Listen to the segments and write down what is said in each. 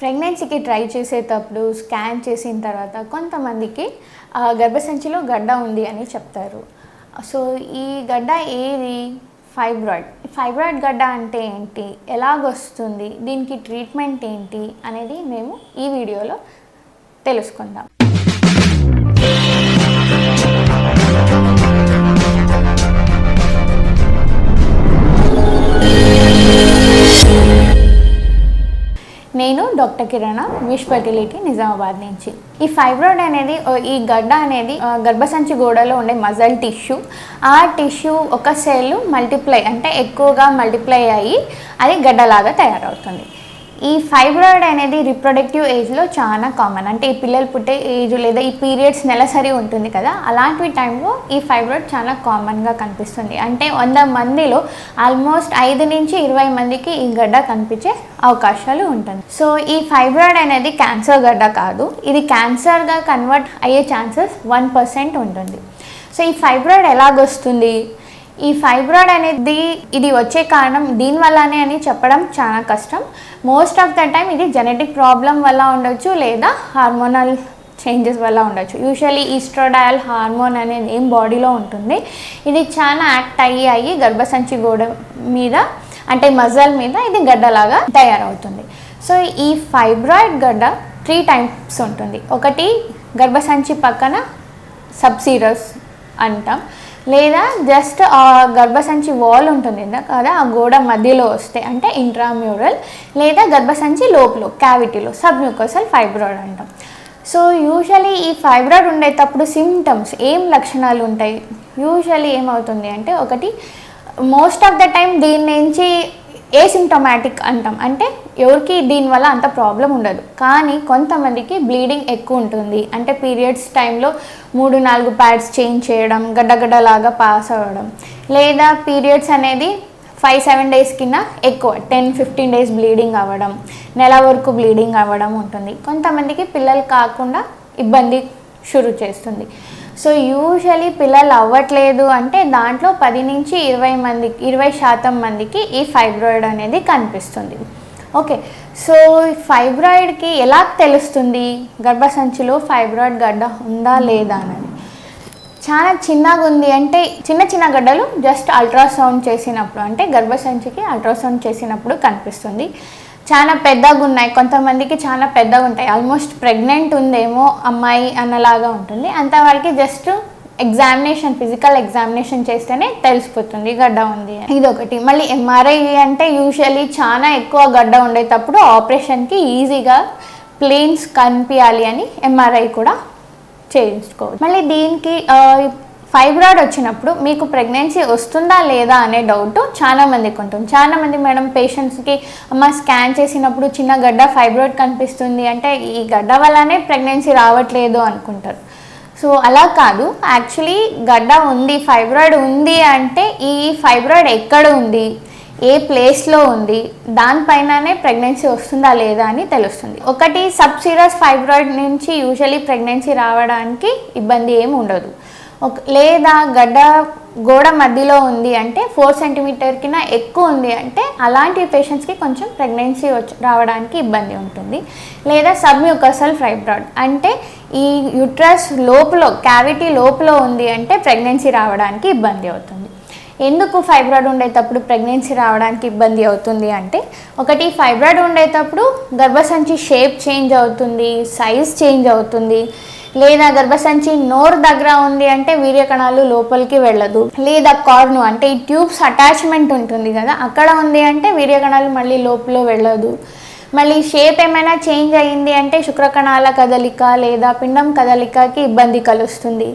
ప్రెగ్నెన్సీకి try చేసేటప్పుడు scan చేసిన తర్వాత కొంతమందికి గర్భసంచిలో గడ్డ ఉంది అని చెప్తారు. సో ఈ గడ్డ ఏది? ఫైబ్రాయిడ్. ఫైబ్రాయిడ్ గడ్డ అంటే ఏంటి? ఎలాగొస్తుంది? దీనికి ట్రీట్మెంట్ ఏంటి? అనేది మేము ఈ వీడియోలో తెలుసుకుందాం. డాక్టర్ కిరణ విష్ ఫర్టిలిటీ నిజామాబాద్ నుంచి. ఈ ఫైబ్రాయిడ్ అనేది ఈ గడ్డ అనేది గర్భసంచి గోడలో ఉండే మజల్ టిష్యూ. ఆ టిష్యూ ఒక సెల్ మల్టిప్లై అంటే ఎక్కువగా మల్టిప్లై అయ్యి అది గడ్డలాగా తయారవుతుంది. ఈ ఫైబ్రాయిడ్ అనేది రిప్రొడక్టివ్ ఏజ్లో చాలా కామన్ అంటే ఈ పిల్లలు పుట్టే ఏజ్ లేదా ఈ పీరియడ్స్ నెలసరి ఉంటుంది కదా అలాంటి టైంలో ఈ ఫైబ్రాయిడ్ చాలా కామన్గా కనిపిస్తుంది. అంటే వంద మందిలో ఆల్మోస్ట్ ఐదు నుంచి ఇరవై మందికి ఈ గడ్డ కనిపించే అవకాశాలు ఉంటుంది. సో ఈ ఫైబ్రాయిడ్ అనేది క్యాన్సర్ గడ్డ కాదు. ఇది క్యాన్సర్గా కన్వర్ట్ అయ్యే ఛాన్సెస్ వన్ పర్సెంట్ ఉంటుంది. సో ఈ ఫైబ్రాయిడ్ ఎలాగొస్తుంది? ఈ ఫైబ్రాయిడ్ అనేది ఇది వచ్చే కారణం దీనివల్లనే అని చెప్పడం చాలా కష్టం. మోస్ట్ ఆఫ్ ద టైం ఇది జెనెటిక్ ప్రాబ్లం వల్ల ఉండొచ్చు లేదా హార్మోనల్ చేంజెస్ వల్ల ఉండొచ్చు. యూజువలీ ఈస్ట్రోడయల్ హార్మోన్ అనేది ఏం బాడీలో ఉంటుంది. ఇది చాలా యాక్ట్ అయ్యి అయ్యి గర్భసంచి గోడ మీద అంటే మజల్ మీద ఇది గడ్డలాగా తయారవుతుంది. సో ఈ ఫైబ్రాయిడ్ గడ్డ త్రీ టైప్స్ ఉంటుంది. ఒకటి గర్భసంచి పక్కన సబ్సీరస్ అంటాం. లేదా జస్ట్ ఆ గర్భసంచి వాల్ ఉంటుంది కదా ఆ గోడ మధ్యలో వస్తే అంటే ఇంట్రామ్యూరల్ లేదా గర్భసంచి లోపల క్యావిటీలో సబ్మ్యూకోసల్ ఫైబ్రాయిడ్ అంటాం. సో యూజువలీ ఈ ఫైబ్రాయిడ్ ఉండేటప్పుడు సిమ్టమ్స్ ఏం లక్షణాలు ఉంటాయి? యూజువలీ ఏమవుతుంది అంటే ఒకటి మోస్ట్ ఆఫ్ ద టైం దీని నుంచి ఏసిమ్టమాటిక్ అంటాం. అంటే ఎవరికి దీనివల్ల అంత ప్రాబ్లం ఉండదు. కానీ కొంతమందికి బ్లీడింగ్ ఎక్కువ ఉంటుంది. అంటే పీరియడ్స్ టైంలో మూడు నాలుగు ప్యాడ్స్ చేంజ్ చేయడం గడ్డగడ్డలాగా పాస్ అవ్వడం. లేదా పీరియడ్స్ అనేది ఫైవ్ సెవెన్ డేస్ కింద ఎక్కువ టెన్ ఫిఫ్టీన్ డేస్ బ్లీడింగ్ అవ్వడం నెల వరకు బ్లీడింగ్ అవ్వడం ఉంటుంది. కొంతమందికి పిల్లలు కాకుండా ఇబ్బంది షురు చేస్తుంది. సో యూజువలీ పిల్లలు అవ్వట్లేదు అంటే దాంట్లో పది నుంచి ఇరవై మందికి ఇరవై శాతం మందికి ఈ ఫైబ్రాయిడ్ అనేది కనిపిస్తుంది. ఓకే సో ఫైబ్రాయిడ్కి ఎలా తెలుస్తుంది? గర్భసంచిలో ఫైబ్రాయిడ్ గడ్డ ఉందా లేదా అనేది చాలా చిన్నగా ఉంది అంటే చిన్న చిన్న గడ్డలు జస్ట్ అల్ట్రాసౌండ్ చేసినప్పుడు అంటే గర్భసంచికి అల్ట్రాసౌండ్ చేసినప్పుడు కనిపిస్తుంది. చాలా పెద్దగా ఉన్నాయి. కొంతమందికి చాలా పెద్దగా ఉంటాయి. ఆల్మోస్ట్ ప్రెగ్నెంట్ ఉందేమో అమ్మాయి అన్నలాగా ఉంటుంది. అంత వాళ్ళకి జస్ట్ ఎగ్జామినేషన్ ఫిజికల్ ఎగ్జామినేషన్ చేస్తేనే తెలిసిపోతుంది. గడ్డ ఉంది ఇది ఒకటి మళ్ళీ ఎంఆర్ఐ అంటే యూజువలీ చాలా ఎక్కువ గడ్డ ఉండేటప్పుడు ఆపరేషన్కి ఈజీగా ప్లేన్స్ కనిపించాలి అని ఎంఆర్ఐ కూడా చేయించుకోవచ్చు. మళ్ళీ దీనికి ఫైబ్రాయిడ్ వచ్చినప్పుడు మీకు ప్రెగ్నెన్సీ వస్తుందా లేదా అనే డౌట్ చాలామందికి ఉంటుంది. చాలా మంది మేడం పేషెంట్స్కి అమ్మ స్కాన్ చేసినప్పుడు చిన్న గడ్డ ఫైబ్రాయిడ్ కనిపిస్తుంది అంటే ఈ గడ్డ వల్లనే ప్రెగ్నెన్సీ రావట్లేదు అనుకుంటారు. సో అలా కాదు. యాక్చువల్లీ గడ్డ ఉంది ఫైబ్రాయిడ్ ఉంది అంటే ఈ ఫైబ్రాయిడ్ ఎక్కడ ఉంది ఏ ప్లేస్లో ఉంది దానిపైననే ప్రెగ్నెన్సీ వస్తుందా లేదా అని తెలుస్తుంది. ఒకటి సబ్ సీరియస్ ఫైబ్రాయిడ్ నుంచి యూజువలీ ప్రెగ్నెన్సీ రావడానికి ఇబ్బంది ఏమి ఉండదు. లేదా గడ్డ గోడ మధ్యలో ఉంది అంటే ఫోర్ సెంటీమీటర్ కింద ఎక్కువ ఉంది అంటే అలాంటి పేషెంట్స్కి కొంచెం ప్రెగ్నెన్సీ వచ్చి రావడానికి ఇబ్బంది ఉంటుంది. లేదా సబ్మ్యూకసల్ ఫైబ్రాయిడ్ అంటే ఈ యుట్రస్ లోపల క్యావిటీ లోపల ఉంది అంటే ప్రెగ్నెన్సీ రావడానికి ఇబ్బంది అవుతుంది. ఎందుకు ఫైబ్రాయిడ్ ఉండేటప్పుడు ప్రెగ్నెన్సీ రావడానికి ఇబ్బంది అవుతుంది అంటే ఒకటి ఫైబ్రాయిడ్ ఉండేటప్పుడు గర్భసంచి షేప్ చేంజ్ అవుతుంది సైజ్ చేంజ్ అవుతుంది. లేదా గర్భసంచి నోరు దగ్గర ఉంది అంటే వీర్యకణాలు లోపలికి వెళ్ళదు. లేదా కార్ను అంటే ఈ ట్యూబ్స్ అటాచ్మెంట్ ఉంటుంది కదా అక్కడ ఉంది అంటే వీర్యకణాలు మళ్ళీ లోపల వెళ్ళదు. మళ్ళీ షేప్ ఏమైనా చేంజ్ అయ్యింది అంటే శుక్రకణాల కదలిక లేదా పిండం కదలికకి ఇబ్బంది కలుస్తుంది.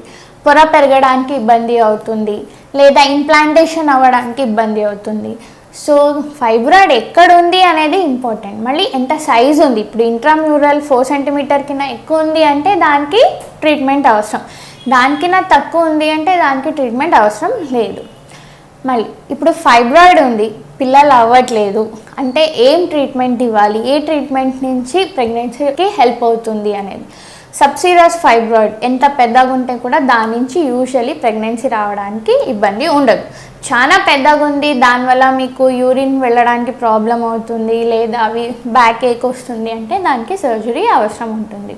పొర పెరగడానికి ఇబ్బంది అవుతుంది. లేదా ఇంప్లాంటేషన్ అవ్వడానికి ఇబ్బంది అవుతుంది. సో ఫైబ్రాయిడ్ ఎక్కడ ఉంది అనేది ఇంపార్టెంట్. మళ్ళీ ఎంత సైజ్ ఉంది? ఇప్పుడు ఇంట్రామ్యూరల్ ఫోర్ సెంటీమీటర్ కింద ఎక్కువ ఉంది అంటే దానికి ట్రీట్మెంట్ అవసరం. దానికినా తక్కువ ఉంది అంటే దానికి ట్రీట్మెంట్ అవసరం లేదు. మళ్ళీ ఇప్పుడు ఫైబ్రాయిడ్ ఉంది పిల్లలు అవ్వట్లేదు. అంటే ఏం ట్రీట్మెంట్ ఇవ్వాలి? ఏ ట్రీట్మెంట్ నుంచి ప్రెగ్నెన్సీకి హెల్ప్ అవుతుంది అనేది. సబ్సీరియస్ ఫైబ్రాయిడ్ ఎంత పెద్దగా ఉంటే కూడా దాని నుంచి యూజువలీ ప్రెగ్నెన్సీ రావడానికి ఇబ్బంది ఉండదు. చాలా పెద్దగా ఉంది దానివల్ల మీకు యూరిన్ వెళ్ళడానికి ప్రాబ్లం అవుతుంది లేదా అవి బ్యాక్ ఏక్ వస్తుంది అంటే దానికి సర్జరీ అవసరం ఉంటుంది.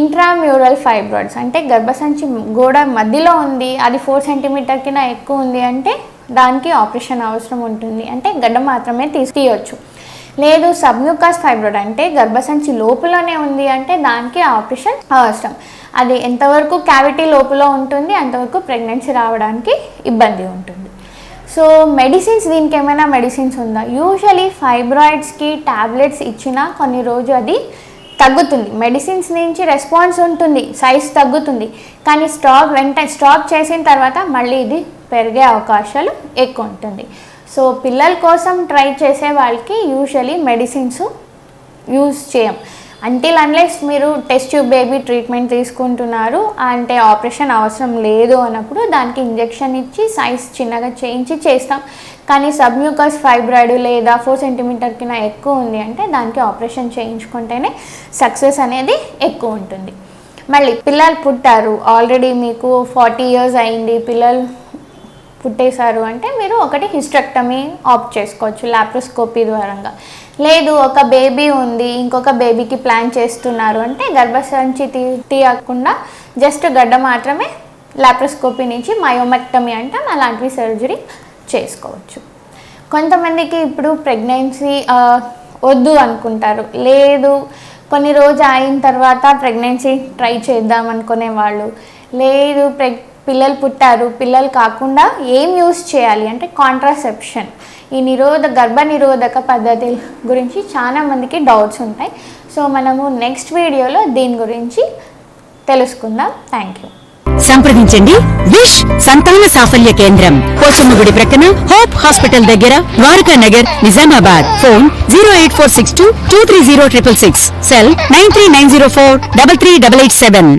ఇంట్రామ్యూరల్ ఫైబ్రాయిడ్స్ అంటే గర్భసంచి గోడ మధ్యలో ఉంది అది ఫోర్ సెంటీమీటర్ కింద ఎక్కువ ఉంది అంటే దానికి ఆపరేషన్ అవసరం ఉంటుంది. అంటే గడ్డ మాత్రమే తీసి తీయొచ్చు. లేదు సబ్మ్యూకాస్ ఫైబ్రాయిడ్ అంటే గర్భసంచి లోపలనే ఉంది అంటే దానికి ఆపరేషన్ అవసరం. అది ఎంతవరకు క్యావిటీ లోపల ఉంటుంది అంతవరకు ప్రెగ్నెన్సీ రావడానికి ఇబ్బంది ఉంటుంది. సో మెడిసిన్స్ దీనికి ఏమైనా మెడిసిన్స్ ఉందా? యూజువలీ ఫైబ్రాయిడ్స్కి టాబ్లెట్స్ ఇచ్చినా కొన్ని రోజు అది తగ్గుతుంది. మెడిసిన్స్ నుంచి రెస్పాన్స్ ఉంటుంది సైజ్ తగ్గుతుంది. కానీ స్టాప్ వెంట స్టాప్ చేసిన తర్వాత మళ్ళీ ఇది పెరిగే అవకాశాలు ఎక్కువ ఉంటుంది. సో పిల్లల కోసం ట్రై చేసే వాళ్ళకి యూజువలీ మెడిసిన్స్ యూజ్ చేయం. అంటిల్ అన్లెస్ మీరు టెస్ట్ ట్యూబ్ బేబీ ట్రీట్మెంట్ తీసుకుంటున్నారు అంటే ఆపరేషన్ అవసరం లేదు అన్నప్పుడు దానికి ఇంజెక్షన్ ఇచ్చి సైజ్ చిన్నగా చేయించి చేస్తాం. కానీ సబ్మ్యూకస్ ఫైబ్రాయిడ్ లేదా ఫోర్ సెంటీమీటర్ కింద ఎక్కువ ఉంది అంటే దానికి ఆపరేషన్ చేయించుకుంటేనే సక్సెస్ అనేది ఎక్కువ ఉంటుంది. మళ్ళీ పిల్లలు పుట్టారు. ఆల్రెడీ మీకు ఫార్టీ ఇయర్స్ అయింది. పిల్లలు పుట్టేశారు అంటే మీరు ఒకటి హిస్ట్రక్టమీ ఆప్ట్ చేసుకోవచ్చు లాప్రోస్కోపీ ద్వారంగా. లేదు ఒక బేబీ ఉంది ఇంకొక బేబీకి ప్లాన్ చేస్తున్నారు అంటే గర్భసంచి తీ తీయకుండా జస్ట్ గడ్డ మాత్రమే లాప్రోస్కోపీ నుంచి మయోమెక్టమీ అంటాం అలాంటివి సర్జరీ చేసుకోవచ్చు. కొంతమందికి ఇప్పుడు ప్రెగ్నెన్సీ వద్దు అనుకుంటారు. లేదు కొన్ని రోజు అయిన తర్వాత ప్రెగ్నెన్సీ ట్రై చేద్దాం అనుకునే వాళ్ళు. లేదు ప్రెగ్ పిల్లలు పుట్టారు పిల్లలు కాకుండా ఏం యూస్ చేయాలి అంటే కాంట్రాసెప్షన్ ఈ నిరోధ గర్భ నిరోధక పద్ధతి గురించి చాలా మందికి డౌట్స్ ఉంటాయి. సో మనము నెక్స్ట్ వీడియోలో దీని గురించి తెలుసుకుందాం. థ్యాంక్ యూ సంప్రదించండి విష్ సంతాన సాఫల్య కేంద్రం. పోచమ్మ గుడి ప్రక్కన హోప్ హాస్పిటల్ దగ్గర Dwaraka Nagar Nizamabad. Phone zero eight four six two two three zero triple six. Cell nine three nine zero four double three double eight seven.